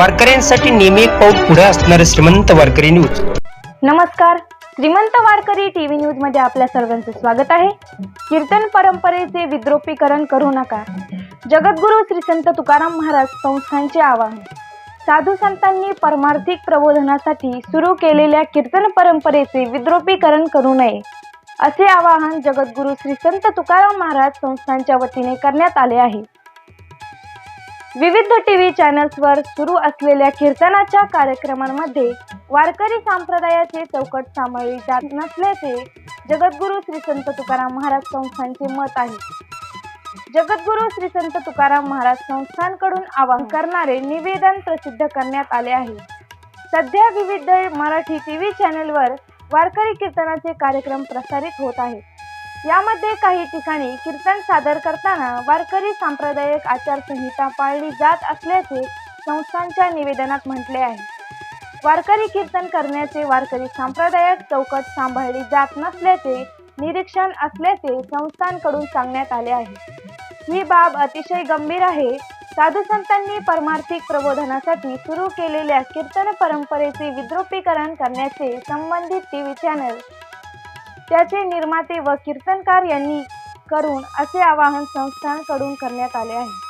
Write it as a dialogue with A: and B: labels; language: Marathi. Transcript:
A: वारकऱ्यांसाठी नेहमी एक पाऊल पुढे असणारे श्रीमंत वारकरी न्यूज.
B: नमस्कार. श्रीमंत वारकरी टीव्ही न्यूजमध्ये आपल्या सर्वांचे स्वागत आहे. कीर्तन परंपरेचे विद्रोपीकरण करू नका. जगद्गुरू श्री संत तुकाराम महाराज संस्थांचे आवाहन. साधू संतांनी परमार्थिक प्रबोधनासाठी सुरू केलेल्या कीर्तन परंपरेचे विद्रोपीकरण करू नये. असे आवाहन जगद्गुरू श्री संत तुकाराम महाराज संस्थांच्या वतीने करण्यात आले आहे. विविध टीव्ही चॅनल्सवर सुरू असलेल्या कीर्तनाच्या कार्यक्रमांमध्ये वारकरी संप्रदायाचे चौकट सांभाळली जात नसल्याचे जगद्गुरू श्री संत तुकाराम महाराज संस्थांचे मत आहे. जगद्गुरू श्री संत तुकाराम महाराज संस्थांकडून आवाहन करणारे निवेदन प्रसिद्ध करण्यात आले आहे. सध्या विविध मराठी टीव्ही चॅनलवर वारकरी कीर्तनाचे कार्यक्रम प्रसारित होत आहेत. यामध्ये काही ठिकाणी कीर्तन सादर करताना वारकरी सांप्रदायिक आचारसंहिता पाळली जात असल्याचे संस्थांच्या निवेदनात म्हटले आहे. वारकरी कीर्तन करण्याचे वारकरी सांप्रदायिक चौकट सांभाळली जात नसल्याचे निरीक्षण असल्याचे संस्थांकडून सांगण्यात आले आहे. ही बाब अतिशय गंभीर आहे. साधू संतांनी परमार्थिक प्रबोधनासाठी सुरू केलेल्या कीर्तन परंपरेचे विद्रुपीकरण करण्याचे संबंधित टी व्ही चॅनल त्याचे निर्माते व कीर्तनकार यांनी करून असे आवाहन संस्थांकडून करण्यात आले आहे.